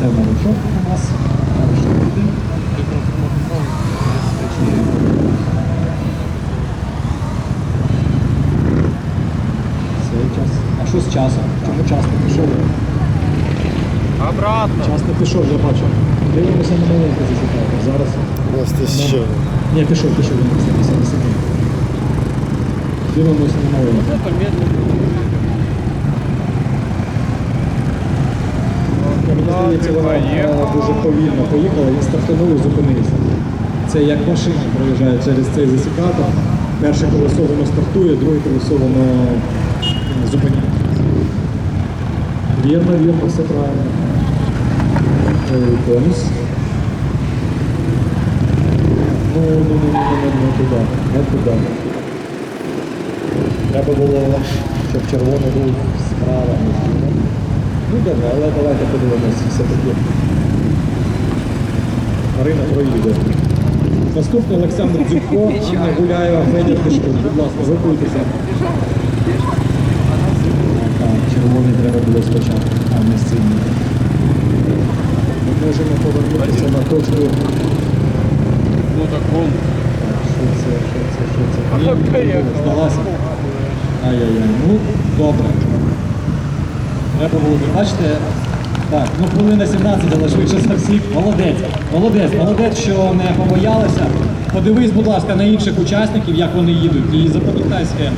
Це новичок у нас. Новичок один. Це час. А що з часом? Чому час не пішов? Обратно. Час не пішов, я бачу. Дивимося на маленьку зачекаємо. Зараз. Просто ще. Ні, пішов, пішов, він після 50 секунд. Дивимося на маленьку. Здається, вона е, дуже повільно поїхала, і зупинився. Це як машина проїжджає через цей засікатор. Перше колесо воно стартує, друге колесо воно е, зупиняє. Вірно, вірно, все правильно. Е, Конус. Ну, ну, ну, ну, ну, не туди, не туди. Треба було, щоб червоний був справа, Ну добре, але давайте подивимося все-таки. Марина проїде. Наступний Олександр Дзюбко, Анна Гуляєва, Федір Тишкун. Будь ласка, готуйтеся. Червоний треба було спочатку, а не синій. Ми можемо повернутися на точку. Ну так он. Так, що це, що це, що це? Здалася. Ай-яй-яй. Ну, добре. Треба було, бачите, так, ну хвилина 17, але швидше за всіх. Молодець, молодець, молодець, що не побоялися. Подивись, будь ласка, на інших учасників, як вони їдуть, і запам'ятай схему.